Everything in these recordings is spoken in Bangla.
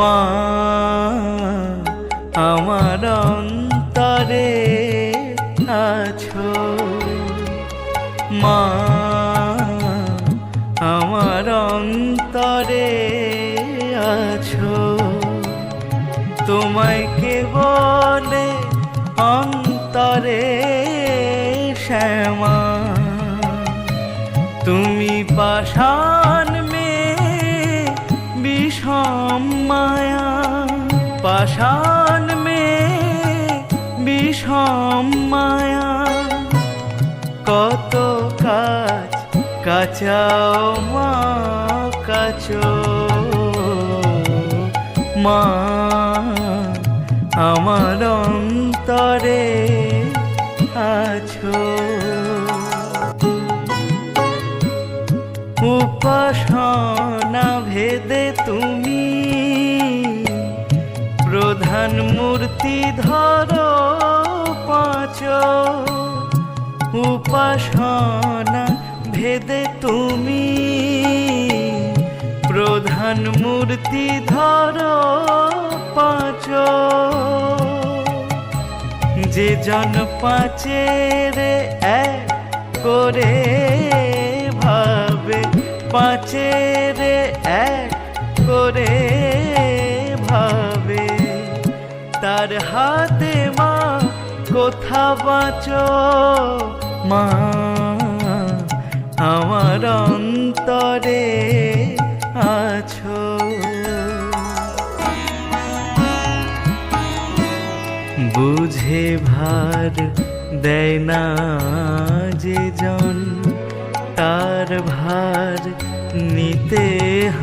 মা, আমার অন্তরে আছো। মা, আমার অন্তরে আছো। তোমায় কে বলে অন্তরে শ্যামা? তুমি পাষাণ পাষাণ মে বিষম মায়া। কত কাজ কাচাও মা কাচো। মা আমার অন্তরে আছো। উপাসনা ভেদে তুমি প্রধান মূর্তি ধরো পাঁচ। উপাসনা ভেদে তুমি প্রধান মূর্তি ধরো পাঁচ। যে জন পাঁচের এক করে ভাবে, পাঁচের তার হাতে মা, কোথা বাঁচো। মা, আমার অন্তরে আছো। বুঝে ভার দেয় না যে জন তার ভার নিতে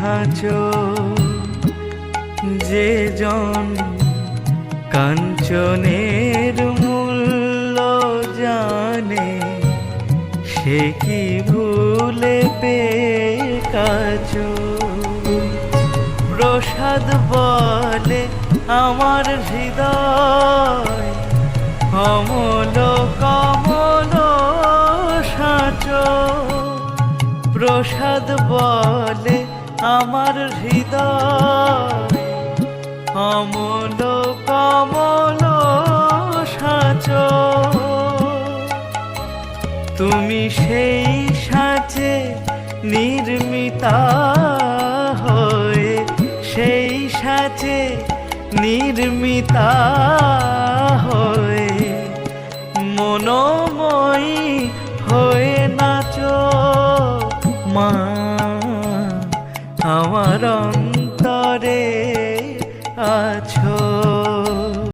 হাঁচো। যে জন কাঞ্চনের মূল্য জানে, সে কি ভুলে পে কাজো প্রসাদ বলে আমার হৃদয়, অমল কমল সাঁচ। প্রসাদ বলে আমার হৃদয়, অমল তুমি সেই সাঁচে নির্মিতা হয়ে সেই সাঁচে নির্মিতা হয়ে মনোময়ী হয়ে নাচো মা, আমার অন্তরে